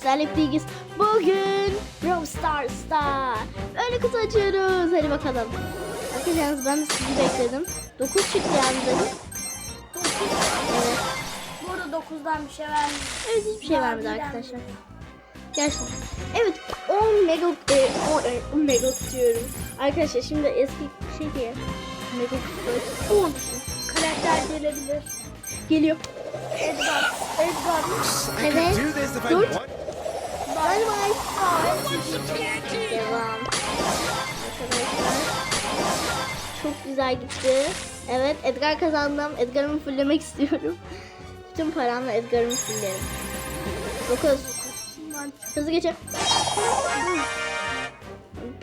sizlerle birlikteyiz. Bugün Brawl Stars'ta böyle kutu açıyoruz. Hadi bakalım. Arkadaşlar ben de sizi bekledim. 9 çıktı yani dedim. Evet. Burada 9'dan bir şey vermiş. Evet hiçbir şey vermedi arkadaşlar. Gerçekten. Evet 10 mega e, 10, e, 10 mega diyorum. Arkadaşlar şimdi eski şey diye mega kutu 10 Karakter gelebilir. geliyor. Edgar. Edgar. Evet. Do Bay bay. Devam. Arkadaşlar. Çok güzel gitti. Evet Edgar kazandım. Edgar'ımı fulllemek istiyorum. Bütün paramla Edgar'ımı fulllerim. 9. Hızlı geçelim.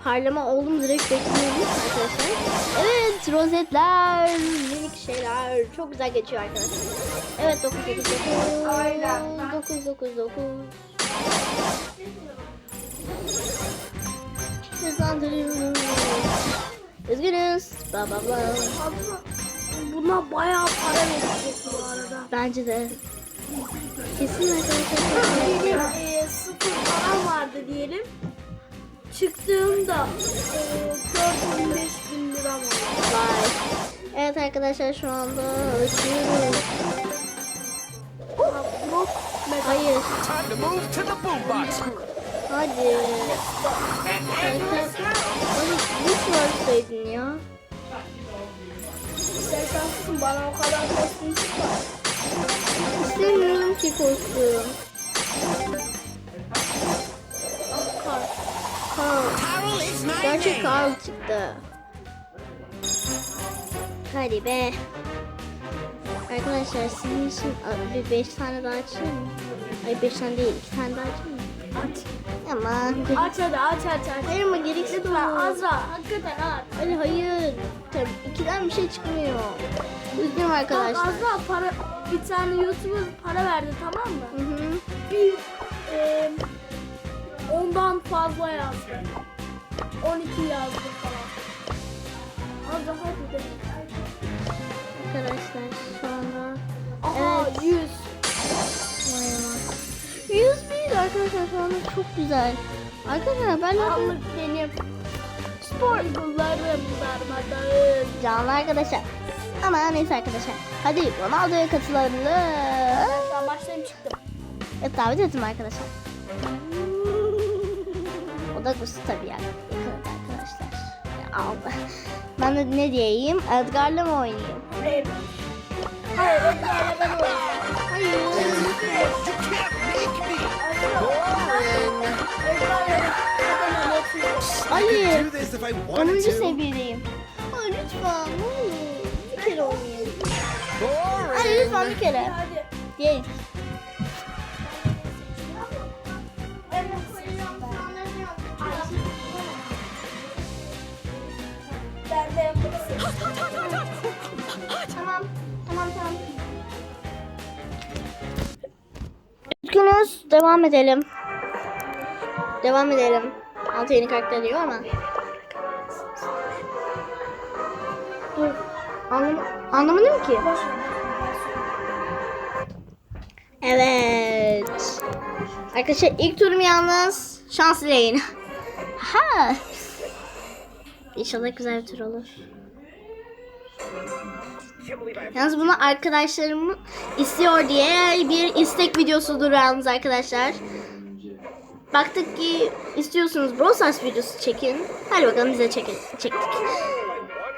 Parlama oldu mu direkt bekliyoruz arkadaşlar. Evet rozetler, minik şeyler çok güzel geçiyor arkadaşlar. Evet 9 9 9. Aynen. 9 9 9. Hızlandırıyoruz. Üzgünüz. Bla bla bla. Abla, Buna bayağı para verecek bu arada. Bence de. Kesin arkadaşlar. Benim e, sıfır param vardı diyelim. Çıktığımda e, 4 bin 5 bin lira var. Vay. Evet arkadaşlar şu anda Mega. Hayır. Time to move to the boombox. Hadi. Hadi hiç varsaydın ya. Sen şanslısın bana o kadar kostüm çıkma. İstemiyorum ki kostüm. Kar. Carl. Çıktı. Hadi be. Arkadaşlar sizin için bir 5 tane daha açayım mı? Ay 5 tane değil 2 tane daha açayım mı? Aç. Aman. Aç hadi aç aç aç. Hayır ama gereksiz Lütfen olur. Azra hakikaten aç. Hadi hayır. Tabii ikiden bir şey çıkmıyor. Üzgünüm Bak arkadaşlar. Azra para bir tane YouTuber para verdi tamam mı? Hı hı. Bir e, ondan fazla yazdı. 12 yazdı falan. Azra hadi de. Arkadaşlar anda Aha Evet. 100. arkadaşlar şu anda çok güzel. Arkadaşlar ben Allık benim. Spor yıllarım darmadağın. canlı arkadaşlar. Ama neyse arkadaşlar. Hadi Ronaldo'ya katılalım. Ben başlayayım çıktım. Evet davet ettim arkadaşlar. O da Gusto tabii yani. Yakaladı arkadaşlar. Ya, aldı. Ben de ne diyeyim? Edgar'la mı oynayayım? Hayır. Hayır Hayır. Do this if I 10. wanted to. seviyedeyim. Ay lütfen ne olur. Bir kere oynayalım. Hadi lütfen bir kere. Hadi. Diyelim. Ben de yaparım. Tamam. Tamam tamam. Üzgünüz. Devam edelim. Devam edelim. Altı yeni karakter diyor ama. Dur. Anlam anlamadım ki. Evet. Arkadaşlar ilk turum yalnız şanslı yayın. Ha. İnşallah güzel bir tur olur. Yalnız bunu arkadaşlarım istiyor diye bir istek videosudur yalnız arkadaşlar. Baktık ki istiyorsunuz Brawl Stars videosu çekin. Hadi bakalım bize çekin, çektik.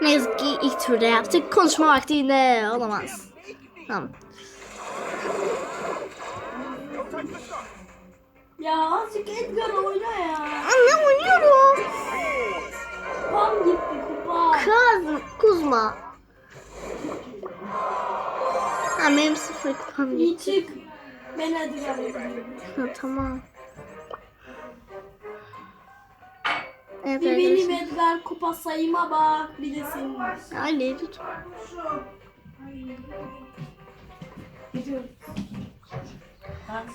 Ne yazık ki ilk turda yaptık. Konuşma vaktinde olamaz. Tamam. Ya azıcık Edgar oyna ya. Anne oynuyorum. Kupam gitti kupa. Kaz, kuzma. Ha benim sıfır kupam İyi gitti. çık. Ben Edgar'la oynuyorum. Ha, tamam. Evet Bir benim. Edgar kupa sayıma bak. Bir de senin. Ali tut.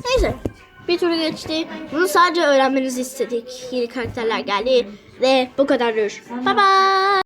Neyse. Bir turu geçti. Bunu sadece öğrenmenizi istedik. Yeni karakterler geldi. Ve bu kadardır. Bye bye.